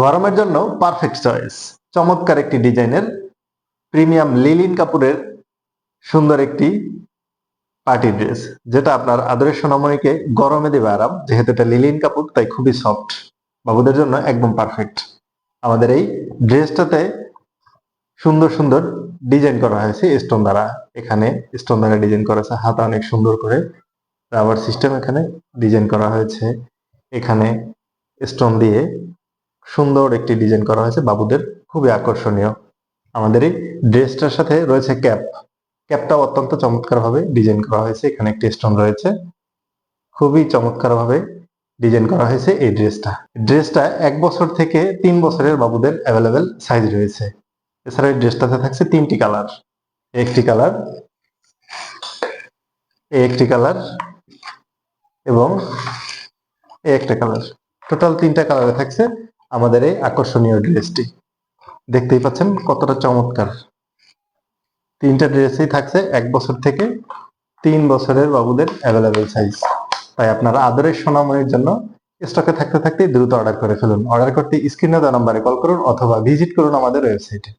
গরমের জন্য perfect choice চমৎকার একটি ডিজাইনের প্রিমিয়াম লিলিন কাপুরের সুন্দর একটি পার্টি ড্রেস যেটা আপনার আদরের সোনামণিকে গরমে দেবে আরাম, যেহেতু এটা লিলিন কাপড়, তাই খুবই সফট বাবুদের জন্য একদম পারফেক্ট আমাদের এই ড্রেসটাতে সুন্দর সুন্দর ডিজাইন করা হয়েছে স্টোন দ্বারা। এখানে স্টোন দ্বারা ডিজাইন করা হয়েছে হাতা অনেক সুন্দর করে। রাবার সিস্টেম এখানে ডিজাইন করা হয়েছে। এখানে স্টোন দিয়ে সুন্দর একটি ডিজাইন করা হয়েছে। বাবুদের খুবই আকর্ষণীয়। আমাদের এই ড্রেসটার সাথে রয়েছে ক্যাপ ক্যাপটাও অত্যন্ত চমৎকার ভাবে ডিজাইন করা হয়েছে। এখানে একটি স্টোন রয়েছে। খুবই চমৎকার ভাবে ডিজাইন করা হয়েছে এই ড্রেসটা ড্রেসটা এক বছর থেকে তিন বছরের বাবুদের অ্যাভেলেবেল সাইজ রয়েছে। এছাড়া এই ড্রেসটাতে থাকছে তিনটি কালার একটি কালার একটি কালার এবং একটা কালার টোটাল তিনটা কালারে থাকছে। আমাদের এই আকর্ষণীয় ড্রেসটি। দেখতেই পাচ্ছেন কতটা চমৎকার। তিনটা ড্রেসই থাকছে, এক বছর থেকে তিন বছরের বাবুদের অ্যাভেলেবেল সাইজ তাই আপনারা আদরের সোনামনির জন্য স্টকে থাকতে থাকতে দ্রুত অর্ডার করে ফেলুন। অর্ডার করতে স্ক্রিনে দেওয়া নম্বরে কল করুন অথবা ভিজিট করুন আমাদের ওয়েবসাইটে